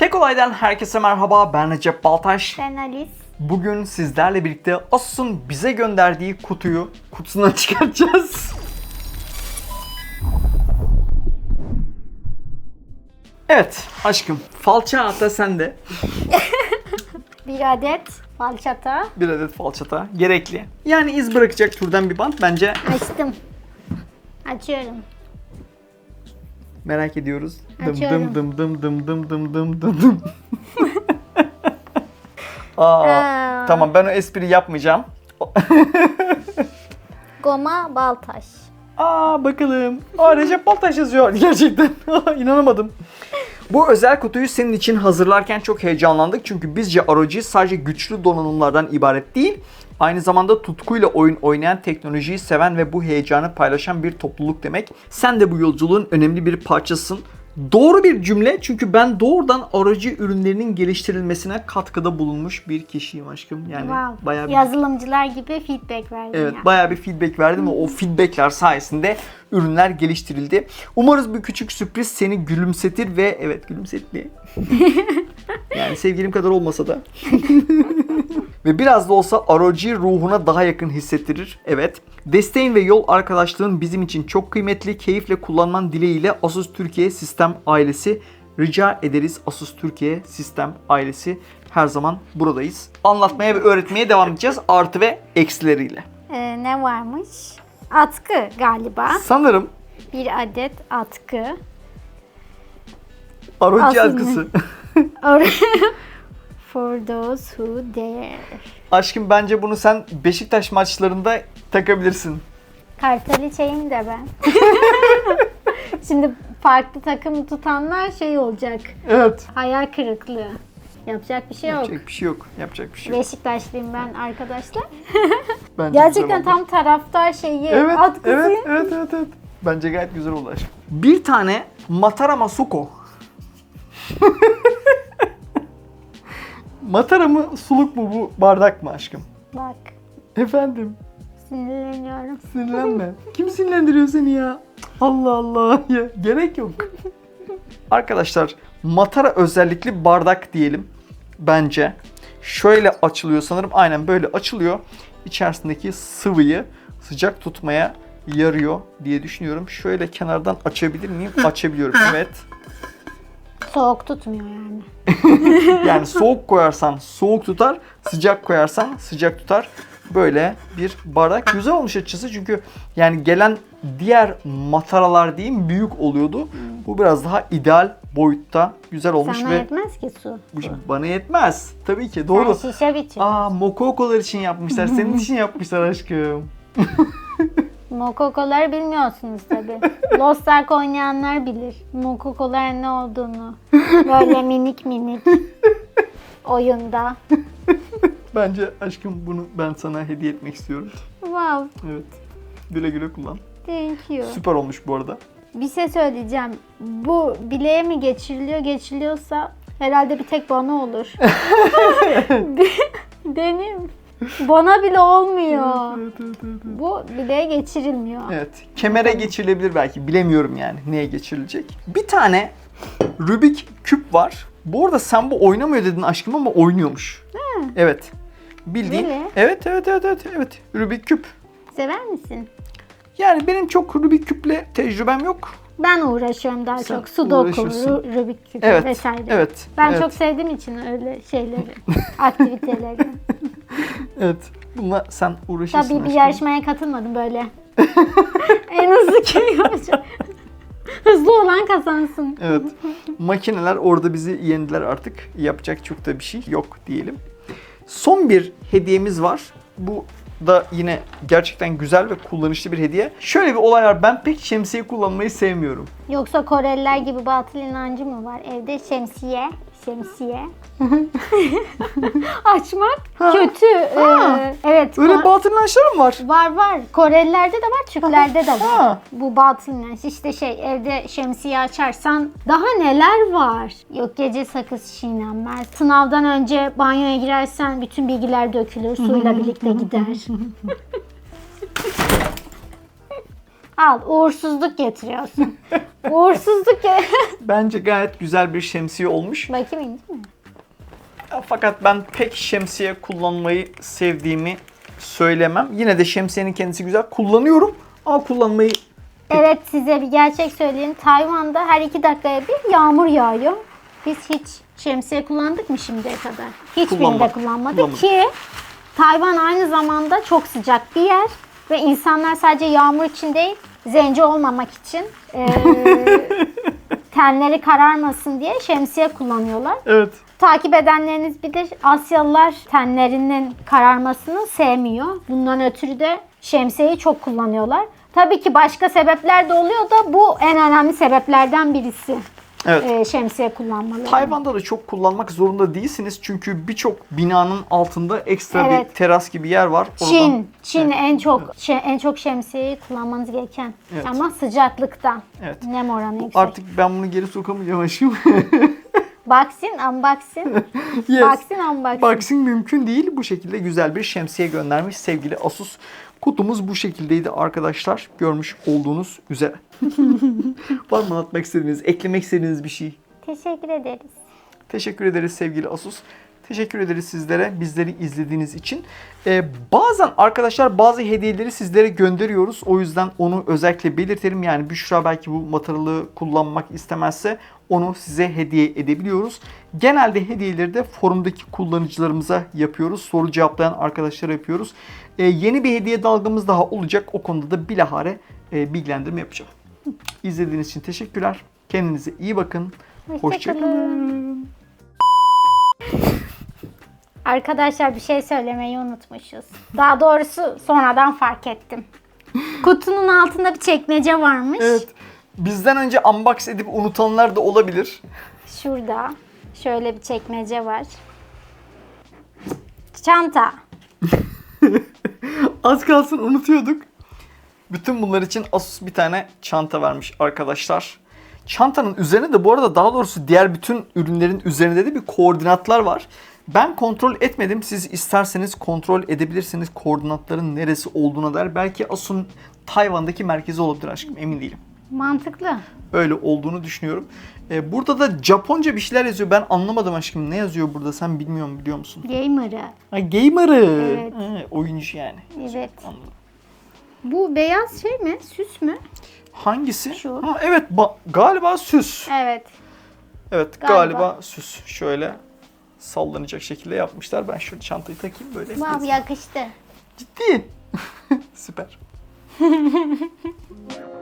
Tek olaydan herkese merhaba. Ben Recep Baltaş. Ben Alice. Bugün sizlerle birlikte Asus'un bize gönderdiği kutuyu kutusundan çıkartacağız. Evet aşkım falça ata sende. Bir adet falçata Bir adet falçata gerekli. Yani iz bırakacak türden bir bant bence açtım. Açıyorum. Merak ediyoruz. Dım Açıyorum. dım dım dım dım dım dım dım dım. Aa, Aa. tamam ben o espri yapmayacağım. Goma Baltaş. Aa bakalım. Aa Recep Baltaş yazıyor gerçekten. İnanamadım. Bu özel kutuyu senin için hazırlarken çok heyecanlandık. Çünkü bizce ROG sadece güçlü donanımlardan ibaret değil. Aynı zamanda tutkuyla oyun oynayan, teknolojiyi seven ve bu heyecanı paylaşan bir topluluk demek. Sen de bu yolculuğun önemli bir parçasın. Doğru bir cümle çünkü ben doğrudan ROG ürünlerinin geliştirilmesine katkıda bulunmuş bir kişiyim aşkım. Yani wow. bayağı bir Yazılımcılar gibi feedback verdin Evet ya. bayağı bir feedback verdim ve o feedbackler sayesinde ürünler geliştirildi. Umarız bu küçük sürpriz seni gülümsetir ve evet gülümsetti. yani sevgilim kadar olmasa da. ve biraz da olsa ROG ruhuna daha yakın hissettirir. Evet. Desteğin ve yol arkadaşlığın bizim için çok kıymetli. Keyifle kullanman dileğiyle Asus Türkiye Sistem ailesi rica ederiz. Asus Türkiye Sistem ailesi her zaman buradayız. Anlatmaya ve öğretmeye devam edeceğiz. Artı ve eksileriyle. Ee, ne varmış? Atkı galiba. Sanırım Bir adet atkı. Aslında- atkısı. Or- For those who dare. Aşkım bence bunu sen Beşiktaş maçlarında takabilirsin. Karteli şeyim de ben. Şimdi farklı takım tutanlar şey olacak. Evet. Hayal kırıklığı. Yapacak bir şey yok. Yapacak bir şey yok. Yapacak bir şey yok. Beşiktaşlıyım ben arkadaşlar. Bence Gerçekten güzel oldu. tam taraftar şeyi, Evet, atkısı. evet, evet, evet, evet. Bence gayet güzel oldu aşkım. Bir tane Matara Masuko. Matara mı, suluk mu bu bardak mı aşkım? Bak Efendim, sinirleniyorum. sinirlenme. Kim sinirlendiriyor seni ya? Allah Allah ya. Gerek yok. Arkadaşlar, Matara özellikli bardak diyelim. Bence. Şöyle açılıyor sanırım. Aynen böyle açılıyor. İçerisindeki sıvıyı sıcak tutmaya yarıyor diye düşünüyorum. Şöyle kenardan açabilir miyim? Açabiliyorum. Evet. Soğuk tutmuyor yani. Yani soğuk koyarsan soğuk tutar, sıcak koyarsan sıcak tutar. Böyle bir bardak. Güzel olmuş açısı çünkü yani gelen diğer mataralar diyeyim büyük oluyordu. Bu biraz daha ideal boyutta güzel olmuş Sana ve yetmez ki su. bana yetmez. Tabii ki doğru. Sen şişe biçim. Aa mokokolar için yapmışlar. Senin için yapmışlar aşkım. Mokokoları bilmiyorsunuz tabi. Lost Ark oynayanlar bilir. Mokokoların ne olduğunu. Böyle minik minik oyunda. Bence aşkım bunu ben sana hediye etmek istiyorum. Wow, Evet. Güle güle kullan. thank you. Süper olmuş bu arada. Bir şey söyleyeceğim. Bu bileğe mi geçiriliyor? Geçiriliyorsa herhalde bir tek bana olur. Benim. Bana bile olmuyor. Bu bileğe geçirilmiyor. Evet. Kemere geçirilebilir belki. Bilemiyorum yani neye geçirilecek. Bir tane Rubik küp var. Bu arada sen bu oynamıyor dedin aşkım ama oynuyormuş. Evet. Bildiğin. Really? Evet, evet, evet, evet, evet. Rubik küp. Sever misin? Yani benim çok Rubik küple tecrübem yok. Ben uğraşıyorum daha Sen çok. Sudoku, Rubik küpü Evet. vesaire. Evet. Ben evet, çok sevdiğim için öyle şeyleri, aktiviteleri. Evet. Bununla sen uğraşırsın Tabii bir aşkım. yarışmaya katılmadım böyle. en hızlı kim yapacak? Hızlı olan kazansın. Evet. Makineler orada bizi yendiler artık. Yapacak çok da bir şey yok diyelim. Son bir hediyemiz var. Bu da yine gerçekten güzel ve kullanışlı bir hediye. Şöyle bir olay var. Ben pek şemsiye kullanmayı sevmiyorum. Yoksa Koreliler gibi batıl inancı mı var? Evde şemsiye, şemsiye. Açmak Ha. kötü. Ha. Ee, evet. Öyle Ko- batıl inançlarım var. Var var. Korelilerde de var, Türklerde de var. Ha. Bu batıl inanç. İşte şey evde şemsiye açarsan daha neler var? Yok gece sakız çiğnenmez. Sınavdan önce banyoya girersen bütün bilgiler dökülür. Suyla birlikte gider. Al uğursuzluk getiriyorsun. uğursuzluk ge- Bence gayet güzel bir şemsiye olmuş. Bakayım indi mi? Fakat ben pek şemsiye kullanmayı sevdiğimi söylemem. Yine de şemsiyenin kendisi güzel. Kullanıyorum ama kullanmayı Evet size bir gerçek söyleyeyim. Tayvan'da her iki dakikaya bir yağmur yağıyor. Biz hiç şemsiye kullandık mı şimdiye kadar? Hiçbirini de Kullanmadım. kullanmadık Kullanmadım. ki Tayvan aynı zamanda çok sıcak bir yer ve insanlar sadece yağmur için değil, zenci olmamak için eee, tenleri kararmasın diye şemsiye kullanıyorlar. Evet. Takip edenleriniz bilir Asyalılar tenlerinin kararmasını sevmiyor. Bundan ötürü de şemsiyeyi çok kullanıyorlar. Tabii ki başka sebepler de oluyor da bu en önemli sebeplerden birisi. Evet. e, şemsiye kullanmaları. Tayvan'da da çok kullanmak zorunda değilsiniz. Çünkü birçok binanın altında ekstra bir Evet. teras gibi yer var. Oradan- Çin, Çin en çok şey- en çok şemsiyeyi kullanmanız gereken. Evet. Ama sıcaklıktan. Evet. Nem oranı yüksek. Artık ben bunu geri sokamayacağım aşkım. Boxing, unboxing. yes. Boxing, unboxing. Boxing mümkün değil. Bu şekilde güzel bir şemsiye göndermiş sevgili Asus. Kutumuz bu şekildeydi arkadaşlar. Görmüş olduğunuz üzere. Var mı anlatmak istediğiniz, eklemek istediğiniz bir şey? Teşekkür ederiz. Teşekkür ederiz sevgili Asus. Teşekkür ederiz sizlere bizleri izlediğiniz için. Ee, bazen arkadaşlar bazı hediyeleri sizlere gönderiyoruz. O yüzden onu özellikle belirtelim. Yani Büşra belki bu mataralı kullanmak istemezse onu size hediye edebiliyoruz. Genelde hediyeleri de forumdaki kullanıcılarımıza yapıyoruz. Soru cevaplayan arkadaşlara yapıyoruz. Ee, yeni bir hediye dalgamız daha olacak. O konuda da bilahare e, bilgilendirme yapacağım. İzlediğiniz için teşekkürler. Kendinize iyi bakın. Hoşçakalın. Arkadaşlar bir şey söylemeyi unutmuşuz. Daha doğrusu sonradan fark ettim. Kutunun altında bir çekmece varmış. Evet. Bizden önce unbox edip unutanlar da olabilir. Şurada şöyle bir çekmece var. Çanta. Az kalsın unutuyorduk. Bütün bunlar için Asus bir tane çanta vermiş arkadaşlar. Çantanın üzerine de bu arada daha doğrusu diğer bütün ürünlerin üzerinde de bir koordinatlar var. Ben kontrol etmedim. Siz isterseniz kontrol edebilirsiniz koordinatların neresi olduğuna dair. Belki Asus'un Tayvan'daki merkezi olabilir aşkım emin değilim. Mantıklı. Öyle olduğunu düşünüyorum. Ee, burada da Japonca bir şeyler yazıyor. Ben anlamadım aşkım. Ne yazıyor burada sen bilmiyorum biliyor musun? Gamer'ı. Ha, gamer'ı. Evet. Ha, oyuncu yani. Evet. Anladım. Bu beyaz şey mi? Süs mü? Hangisi? Şu. Ha, evet ba- galiba süs. Evet. Evet Galiba. galiba. süs. Şöyle sallanacak şekilde yapmışlar. Ben şöyle çantayı takayım böyle. Wow yakıştı. Ciddi. Süper.